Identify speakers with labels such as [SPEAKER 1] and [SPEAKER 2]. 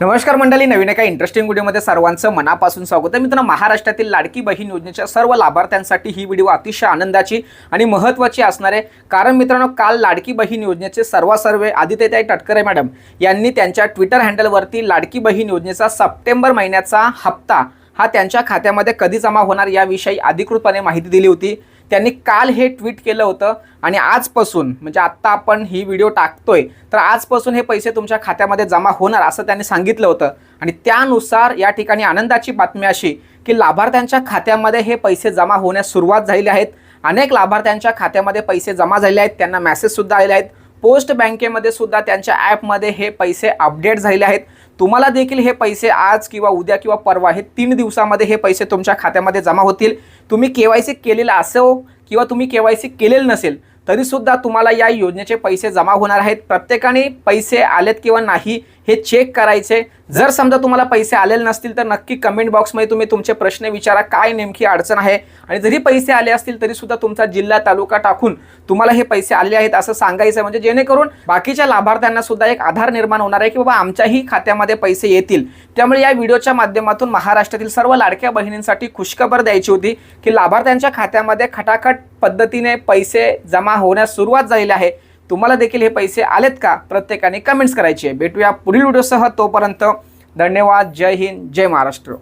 [SPEAKER 1] नमस्कार मंडळी नवीन एका इंटरेस्टिंग व्हिडिओमध्ये सर्वांचं मनापासून स्वागत आहे. मित्रांनो महाराष्ट्रातील लाडकी बहीण योजनेच्या सर्व लाभार्थ्यांसाठी ही व्हिडिओ अतिशय आनंदाची आणि महत्त्वाची असणार आहे. कारण मित्रांनो काल लाडकी बहीण योजनेचे सर्वासर्वे आदित्यताई टटकरे मॅडम यांनी त्यांच्या ट्विटर हँडलवरती लाडकी बहीण योजनेचा सप्टेंबर महिन्याचा हप्ता हा त्यांच्या खात्यामध्ये कधी जमा होणार याविषयी अधिकृतपणे माहिती दिली होती. त्यांनी काल हे ट्विट केलं होतं आणि आजपासून म्हणजे आत्ता आपण ही व्हिडिओ टाकतोय तर आजपासून हे पैसे तुमच्या खात्यामध्ये जमा होणार असं त्यांनी सांगितलं होतं. आणि त्यानुसार या ठिकाणी आनंदाची बातमी अशी की लाभार्थ्यांच्या खात्यामध्ये हे पैसे जमा होण्यास सुरुवात झालेली आहेत. अनेक लाभार्थ्यांच्या खात्यामध्ये पैसे जमा झालेले आहेत त्यांना मेसेजसुद्धा आलेले आहेत. पोस्ट बँकेमध्ये सुद्धा त्यांच्या ॲपमध्ये हे पैसे अपडेट झालेले आहेत. तुम्हाला देखील हे पैसे आज किंवा उद्या किंवा परवा हे तीन दिवसामध्ये हे पैसे तुमच्या खात्यामध्ये जमा होतील. तुम्ही के वाय सी केलेलं असो किंवा तुम्ही के वाय सी केलेलं नसेल तरीसुद्धा तुम्हाला या योजनेचे पैसे जमा होणार आहेत. प्रत्येकाने पैसे आलेत किंवा नाही हे चेक करायचे. जर समजा तुम्हाला पैसे आलेले नसतील तर नक्की कमेंट बॉक्समध्ये तुम्ही तुमचे प्रश्न विचारा. काय नेमकी अडचण आहे? आणि जरी पैसे आले असतील तरी सुद्धा तुमचा जिल्हा तालुका टाकून तुम्हाला हे पैसे आले आहेत असं सांगायचं आहे. म्हणजे जेणेकरून बाकीच्या लाभार्थ्यांना सुद्धा एक आधार निर्माण होणार आहे की बाबा आमच्याही खात्यामध्ये पैसे येतील. त्यामुळे या व्हिडिओच्या माध्यमातून महाराष्ट्रातील सर्व लाडक्या बहिणींसाठी खुशखबर द्यायची होती की लाभार्थ्यांच्या खात्यामध्ये खटाखट पद्धतीने पैसे जमा होण्यास सुरुवात झालेली आहे. तुम्हाला देखील हे पैसे आलेत का? प्रत्येकाने कमेंट्स करायचे. भेटूया पुढील व्हिडिओसह तोपर्यंत धन्यवाद. जय हिंद. जय महाराष्ट्र.